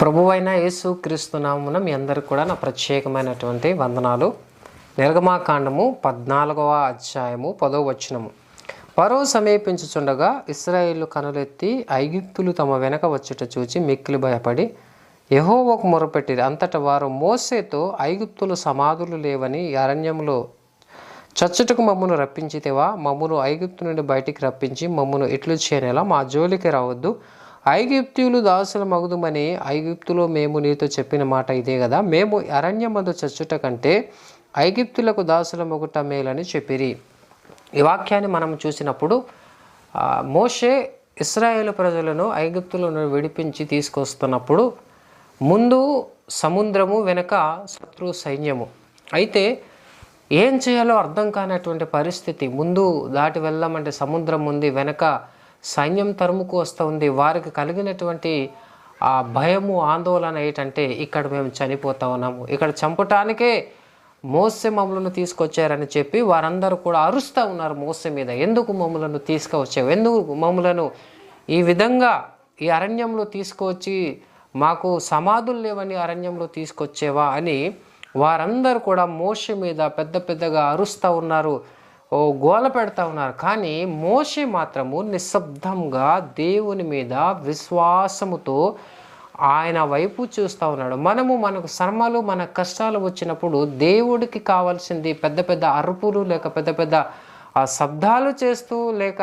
ప్రభువైన యేసు క్రీస్తునామున మీ అందరికి కూడా నా ప్రత్యేకమైనటువంటి వందనాలు. నిర్గమాకాండము పద్నాలుగవ అధ్యాయము పదో వచనము. పరో సమీపించుచుండగా ఇస్రాయేళ్ళు కనులెత్తి ఐగుప్తులు తమ వెనక వచ్చుట చూచి మిక్కిలి భయపడి యెహోవాకు మొరపెట్టిరి. అంతట వారు మోసేతో ఐగుప్తులు సమాధులు లేవని అరణ్యంలో చచ్చుటకు మమ్మను రప్పించితేవా? మమ్మను ఐగుప్తు నుండి బయటికి రప్పించి మమ్మను ఇట్లు చేయనేలా మా జోలికి రావద్దు. ఐగుప్తులు దాసుల మగుదుమని ఐగుప్తులో మేము నీతో చెప్పిన మాట ఇదే కదా. మేము అరణ్యమందు చచ్చుట కంటే ఐగుప్తులకు దాసుల మొగుట మేలని చెప్పిరి. ఈ వాక్యాన్ని మనం చూసినప్పుడు మోషే ఇస్రాయేల్ ప్రజలను ఐగిప్తులను విడిపించి తీసుకొస్తున్నప్పుడు ముందు సముద్రము వెనక శత్రు సైన్యము. అయితే ఏం చేయాలో అర్థం కానటువంటి పరిస్థితి. ముందు దాటి వెళ్దామంటే సముద్రం ఉంది వెనక సైన్యం తరుముకు వస్తూ ఉంది. వారికి కలిగినటువంటి ఆ భయము ఆందోళన ఏంటంటే ఇక్కడ మేము చనిపోతా ఉన్నాము. ఇక్కడ చంపటానికే మోసే మమ్మలను తీసుకొచ్చారని చెప్పి వారందరూ కూడా అరుస్తూ ఉన్నారు మోసే మీద. ఎందుకు మమ్మలను తీసుకువచ్చావు? ఎందుకు మమ్మలను ఈ విధంగా ఈ అరణ్యంలో తీసుకువచ్చి మాకు సమాధులు లేవని అరణ్యంలో తీసుకొచ్చేవా అని వారందరూ కూడా మోస మీద పెద్ద పెద్దగా అరుస్తూ ఉన్నారు. గోల పెడతా ఉన్నారు. కానీ మోషే మాత్రము నిశ్శబ్దంగా దేవుని మీద విశ్వాసముతో ఆయన వైపు చూస్తూ ఉన్నాడు. మనము మనకు శ్రమలు మన కష్టాలు వచ్చినప్పుడు దేవుడికి కావాల్సింది పెద్ద పెద్ద అరుపులు లేక పెద్ద పెద్ద శబ్దాలు చేస్తూ లేక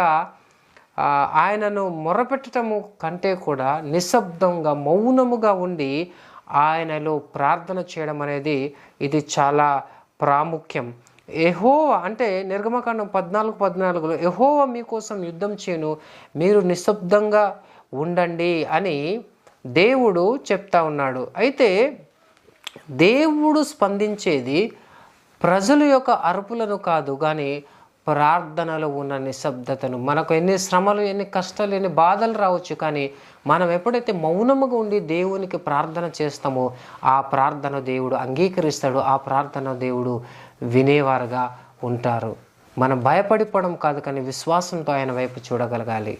ఆయనను మొరపెట్టడము కంటే కూడా నిశ్శబ్దంగా మౌనముగా ఉండి ఆయనలో ప్రార్థన చేయడం అనేది ఇది చాలా ప్రాముఖ్యం. ఎహోవా అంటే నిర్గమకాండం పద్నాలుగు పద్నాలుగులో ఎహోవా మీకోసం యుద్ధం చేయను మీరు నిశ్శబ్దంగా ఉండండి అని దేవుడు చెప్తా ఉన్నాడు. అయితే దేవుడు స్పందించేది ప్రజల యొక్క అరుపులను కాదు కానీ ప్రార్థనలో ఉన్న నిశ్శబ్దతను. మనకు ఎన్ని శ్రమలు ఎన్ని కష్టాలు ఎన్ని బాధలు రావచ్చు కానీ మనం ఎప్పుడైతే మౌనముగా ఉండి దేవునికి ప్రార్థన చేస్తామో ఆ ప్రార్థన దేవుడు అంగీకరిస్తాడు ఆ ప్రార్థన దేవుడు వినేవారుగా ఉంటారు. మనం భయపడిపోవడం కాదు కానీ విశ్వాసంతో ఆయన వైపు చూడగలగాలి.